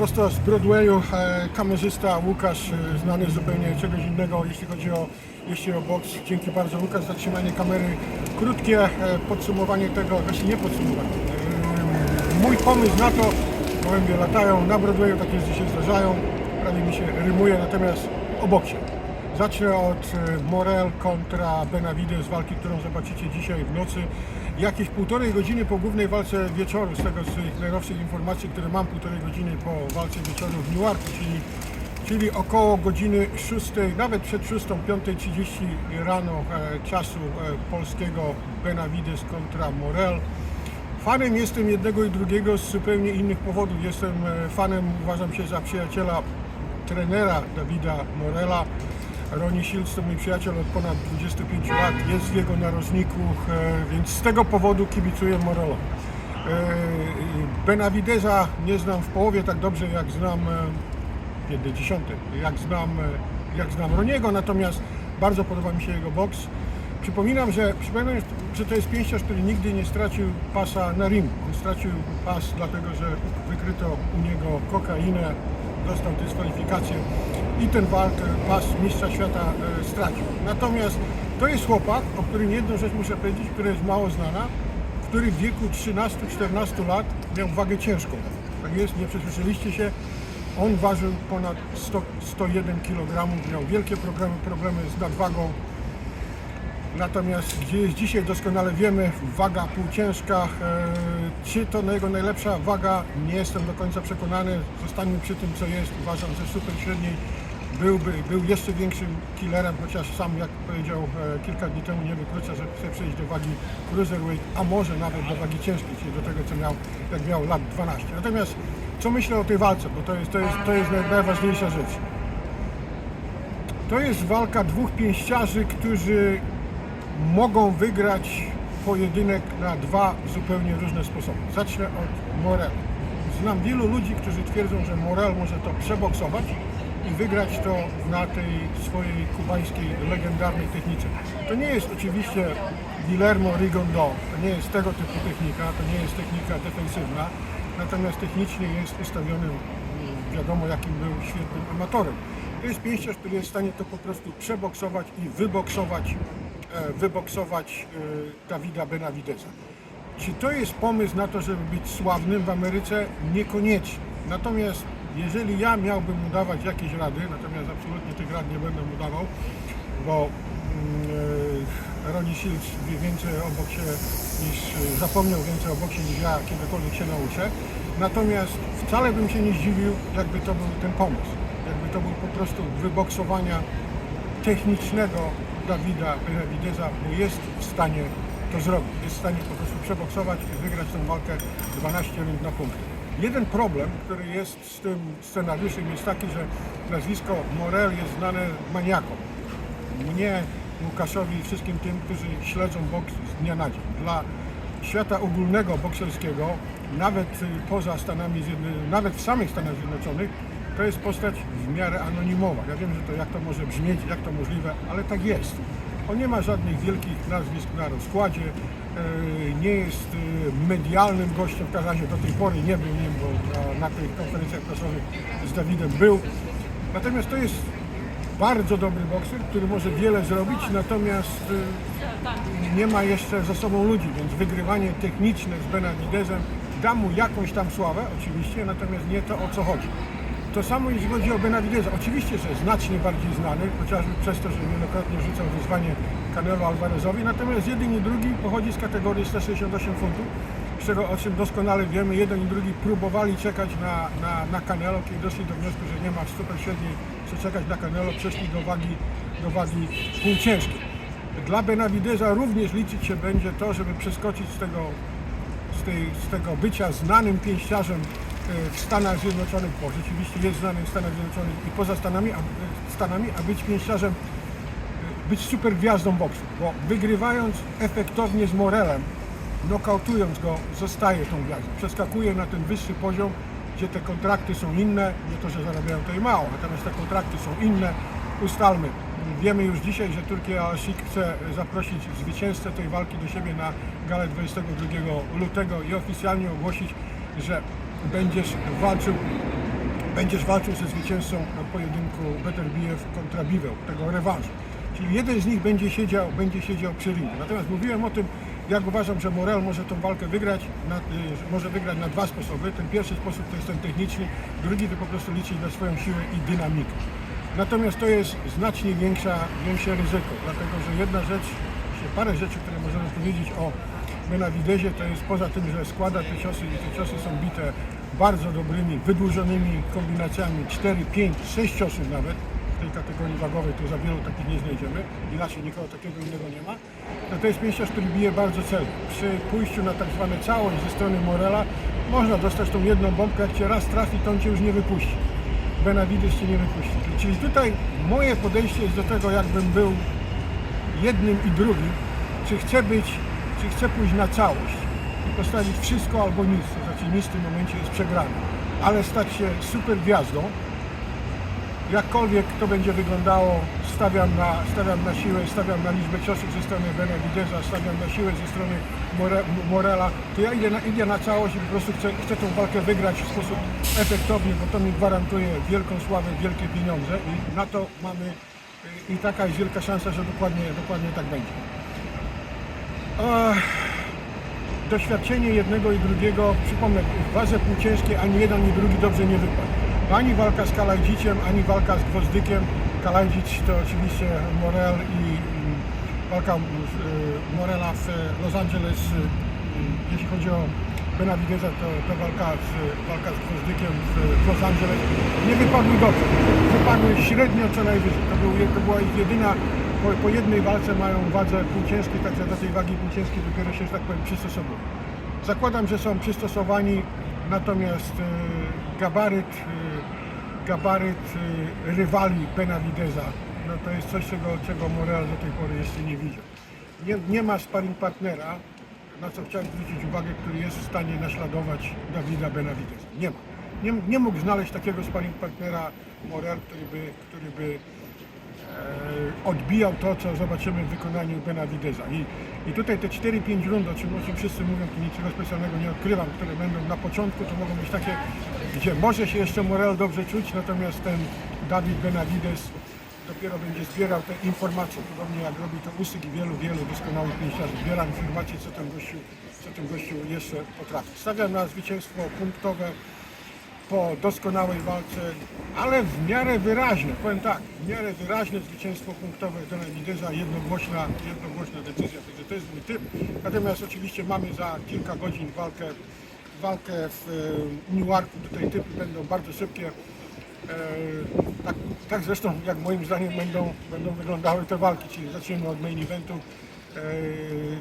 prosto z Broadwayu, e, kamerzysta Łukasz, e, znany zupełnie czegoś innego, jeśli chodzi o, jeśli o boks. Dzięki bardzo Łukasz za trzymanie kamery. Krótkie e, podsumowanie tego, właśnie nie podsumowanie. Mój pomysł na to, gołębie latają na Broadwayu, takie rzeczy się zdarzają, prawie mi się rymuje, natomiast o boksie. Zacznę od Morel kontra Benavides, walki, którą zobaczycie dzisiaj w nocy. Jakieś półtorej godziny po głównej walce wieczoru, z tego z najnowszych informacji, które mam, półtorej godziny po walce wieczoru w Newarku, czyli, czyli około godziny 6, nawet przed 6, 5.30 rano e, czasu e, polskiego Benavides kontra Morel. Fanem jestem jednego i drugiego z zupełnie innych powodów. Jestem e, fanem, uważam się za przyjaciela trenera Dawida Morela. Ronnie Shields to mój przyjaciel od ponad 25 lat, jest w jego narożniku, e, więc z tego powodu kibicuję Morelowi. E, Benavideza nie znam w połowie tak dobrze jak znam, e, nie do dziesiątej, jak znam, e, jak znam Roniego, natomiast bardzo podoba mi się jego boks. Przypominam, że, przypominam, że to jest pięściarz, który nigdy nie stracił pasa na ring. On stracił pas dlatego, że wykryto u niego kokainę, dostał dyskwalifikację i ten pas mistrza świata e, stracił. Natomiast to jest chłopak, o którym jedną rzecz muszę powiedzieć, która jest mało znana, który w wieku 13-14 lat miał wagę ciężką. Tak jest, nie przesłyszeliście się. On ważył ponad 100, 101 kg, miał wielkie problemy, problemy z nadwagą. Natomiast dzisiaj doskonale wiemy, waga półciężka, e, czy to jego najlepsza waga, nie jestem do końca przekonany, zostańmy przy tym co jest, uważam, że super średniej byłby, był jeszcze większym killerem, chociaż sam jak powiedział e, kilka dni temu nie wyklucza, że chce przejść do wagi cruiserweight, a może nawet do wagi ciężkiej, czyli do tego co miał, jak miał lat 12. Natomiast co myślę o tej walce, bo to jest, to jest, to jest naj- najważniejsza rzecz. To jest walka dwóch pięściarzy, którzy mogą wygrać pojedynek na dwa zupełnie różne sposoby. Zacznę od Morel. Znam wielu ludzi, którzy twierdzą, że Morel może to przeboksować i wygrać to na tej swojej kubańskiej legendarnej technice. To nie jest oczywiście Guillermo Rigondo, to nie jest tego typu technika, to nie jest technika defensywna, natomiast technicznie jest ustawionym, wiadomo jakim był świetnym amatorem. To jest pięściarz, który jest w stanie to po prostu przeboksować i wyboksować, wyboksować e, Dawida Benavideza. Czy to jest pomysł na to, żeby być sławnym w Ameryce? Niekoniecznie. Natomiast jeżeli ja miałbym mu dawać jakieś rady, natomiast absolutnie tych rad nie będę mu dawał, bo mm, e, Ronnie Shields wie więcej o boksie niż, e, zapomniał więcej o boksie niż ja kiedykolwiek się nauczę. Natomiast wcale bym się nie zdziwił, jakby to był ten pomysł. Jakby to był po prostu wyboksowania technicznego Dawida Benavideza, bo jest w stanie to zrobić. Jest w stanie po prostu przeboksować i wygrać tę walkę 12 rund na punkty. Jeden problem, który jest z tym scenariuszem jest taki, że nazwisko Morel jest znane maniakom. Mnie, Łukaszowi i wszystkim tym, którzy śledzą boks z dnia na dzień. Dla świata ogólnego bokserskiego, nawet poza Stanami nawet w samych Stanach Zjednoczonych, to jest postać w miarę anonimowa. Ja wiem, że to jak to może brzmieć, jak to możliwe, ale tak jest. On nie ma żadnych wielkich nazwisk na rozkładzie, e, nie jest e, medialnym gościem, w każdym razie do tej pory nie był nim, bo na, na tych konferencjach prasowych z Dawidem był. Natomiast to jest bardzo dobry bokser, który może wiele zrobić, natomiast e, nie ma jeszcze za sobą ludzi, więc wygrywanie techniczne z Benavidezem da mu jakąś tam sławę, oczywiście, natomiast nie to o co chodzi. To samo jeśli chodzi o Benavideza. Oczywiście, że znacznie bardziej znany, chociażby przez to, że wielokrotnie rzucał wyzwanie Canelo Alvarezowi, natomiast jeden i drugi pochodzi z kategorii 168 funtów, z czego o czym doskonale wiemy, jeden i drugi próbowali czekać na, na, na Canelo, kiedy doszli do wniosku, że nie ma super średniej co czekać na Canelo, przeszli do wagi, do wagi półciężkiej. Dla Benavideza również liczyć się będzie to, żeby przeskoczyć z tego z, tej, z tego bycia znanym pięściarzem w Stanach Zjednoczonych, bo rzeczywiście jest znany w Stanach Zjednoczonych i poza Stanami, a, Stanami, a być pięściarzem, e, być super gwiazdą boksu, bo wygrywając efektownie z Morelem, nokautując go, zostaje tą gwiazdą. Przeskakuje na ten wyższy poziom, gdzie te kontrakty są inne, nie to, że zarabiają tutaj mało, natomiast te kontrakty są inne, ustalmy. Wiemy już dzisiaj, że Turkia Al-Sheikh chce zaprosić zwycięzcę tej walki do siebie na galę 22 lutego i oficjalnie ogłosić, że będziesz walczył będziesz walczył ze zwycięzcą pojedynku Better BF kontra Biveł, tego rewanżu. Czyli jeden z nich będzie siedział, będzie siedział przy ringu. Natomiast mówiłem o tym, jak uważam, że Morel może tą walkę wygrać, na, y, może wygrać na dwa sposoby. Ten pierwszy sposób to jest ten techniczny, drugi to po prostu liczyć na swoją siłę i dynamikę. Natomiast to jest znacznie większa, większe ryzyko, dlatego że jedna rzecz, parę rzeczy, które możemy powiedzieć o Benavidezie, to jest poza tym, że składa te ciosy i te ciosy są bite bardzo dobrymi, wydłużonymi kombinacjami 4, 5, 6 ciosów nawet. W tej kategorii wagowej to za wielu takich nie znajdziemy, inaczej nikogo takiego innego nie ma. No to jest pięściarz, który bije bardzo celnie. Przy pójściu na tak zwane całość ze strony Morela można dostać tą jedną bombkę, jak cię raz trafi, to on cię już nie wypuści. Benavides cię nie wypuści. Czyli tutaj moje podejście jest do tego, jakbym był jednym i drugim, czy chcę być, czy chcę pójść na całość i postawić wszystko albo nic, to znaczy nic w tym momencie jest przegrany, ale stać się super gwiazdą, jakkolwiek to będzie wyglądało, stawiam na, stawiam na siłę, stawiam na liczbę ciosów ze strony Benavideza, stawiam na siłę ze strony More, Morela, to ja idę na, idę na całość i po prostu chcę, chcę tą walkę wygrać w sposób efektowny, bo to mi gwarantuje wielką sławę, wielkie pieniądze i na to mamy y, i taka jest wielka szansa, że dokładnie, dokładnie tak będzie. Doświadczenie jednego i drugiego, przypomnę, w wadze półciężkiej ani jeden, ani drugi dobrze nie wypadł. Ani walka z Kalajdziciem, ani walka z Gwozdykiem. Kalajdzic to oczywiście Morel i i walka y, Morela w Los Angeles, y, jeśli chodzi o Benavideza, to, to walka, z, walka z Gwozdykiem w Los Angeles nie wypadły dobrze. Wypadły średnio co najwyżej. To, był, to była ich jedyna, po, po jednej walce mają wadze półciężkiej, także do tej wagi półciężkiej dopiero się, że tak powiem, przystosowują. Zakładam, że są przystosowani, natomiast y, gabaryt, y, gabaryt y, rywali Benavideza, no to jest coś, czego, czego Morel do tej pory jeszcze nie widział. Nie, nie ma sparring partnera, na co chciałem zwrócić uwagę, który jest w stanie naśladować Dawida Benavideza. Nie ma. Nie, nie mógł znaleźć takiego sparring partnera Morel, który by, który by e, odbijał to, co zobaczymy w wykonaniu Benavideza. I, I tutaj te 4-5 rund, o czym, o wszyscy mówią, tu niczego specjalnego nie odkrywam, które będą na początku, to mogą być takie, gdzie może się jeszcze Morel dobrze czuć, natomiast ten Dawid Benavides dopiero będzie zbierał te informacje, podobnie jak robi to Usyk i wielu, wielu doskonałych pięściarzy. Zbiera informacje, co ten gościu, co ten gościu jeszcze potrafi. Stawiam na zwycięstwo punktowe po doskonałej walce, ale w miarę wyraźne, powiem tak, w miarę wyraźne zwycięstwo punktowe Benavideza, jednogłośna, jednogłośna decyzja, także to jest mój typ. Natomiast oczywiście mamy za kilka godzin walkę, walkę w e, Newarku, tutaj typy będą bardzo szybkie. E, tak, tak zresztą jak moim zdaniem będą, będą wyglądały te walki, czyli zaczniemy od main eventu. E,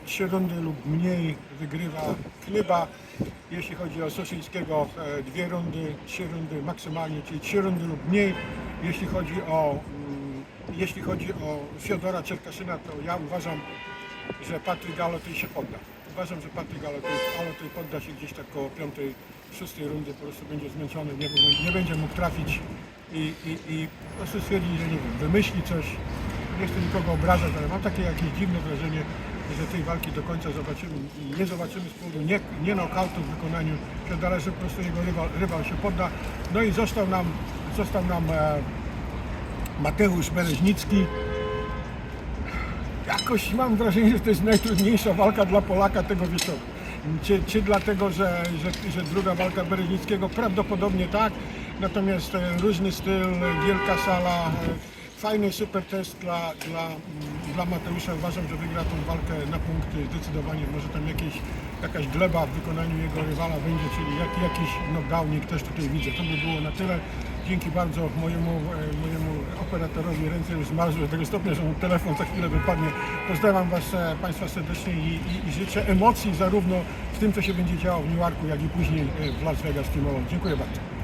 Trzy rundy lub mniej wygrywa Klyba. Jeśli chodzi o Soszyńskiego, e, dwie rundy, trzy rundy maksymalnie, czyli trzy rundy lub mniej. Jeśli chodzi o, mm, jeśli chodzi o Fiodora Czerkaszyna, to ja uważam, że Patryk Galoty się podda. Uważam, że Patryk Galoty podda się gdzieś tak koło piątej, szóstej rundy, po prostu będzie zmęczony, nie, nie będzie mógł trafić i, i, i po prostu stwierdzi, że nie wiem, wymyśli coś. Nie chcę nikogo obrażać, ale mam takie jakieś dziwne wrażenie, że tej walki do końca zobaczymy nie zobaczymy z powodu nie, nie knockoutu w wykonaniu Fiodora, że po prostu jego rywal, rywal się podda. No i został nam, został nam e, Mateusz Bereźnicki, jakoś mam wrażenie, że to jest najtrudniejsza walka dla Polaka tego wieczoru. Czy, czy dlatego, że, że, że druga walka Bereźnickiego? Prawdopodobnie tak, natomiast e, różny styl, wielka sala, e, fajny super test dla, dla, mm, dla Mateusza. Uważam, że wygra tą walkę na punkty zdecydowanie. Może tam jakieś, jakaś gleba w wykonaniu jego rywala będzie, czyli jak, jakiś knockdownik też tutaj widzę. To by było na tyle. Dzięki bardzo mojemu, e, mojemu operatorowi ręce już zmarzły do tego stopnia, że telefon za chwilę wypadnie. Pozdrawiam Was e, Państwa serdecznie i, i, i życzę emocji zarówno w tym, co się będzie działo w Newarku, jak i później e, w Las Vegas momencie. Dziękuję bardzo.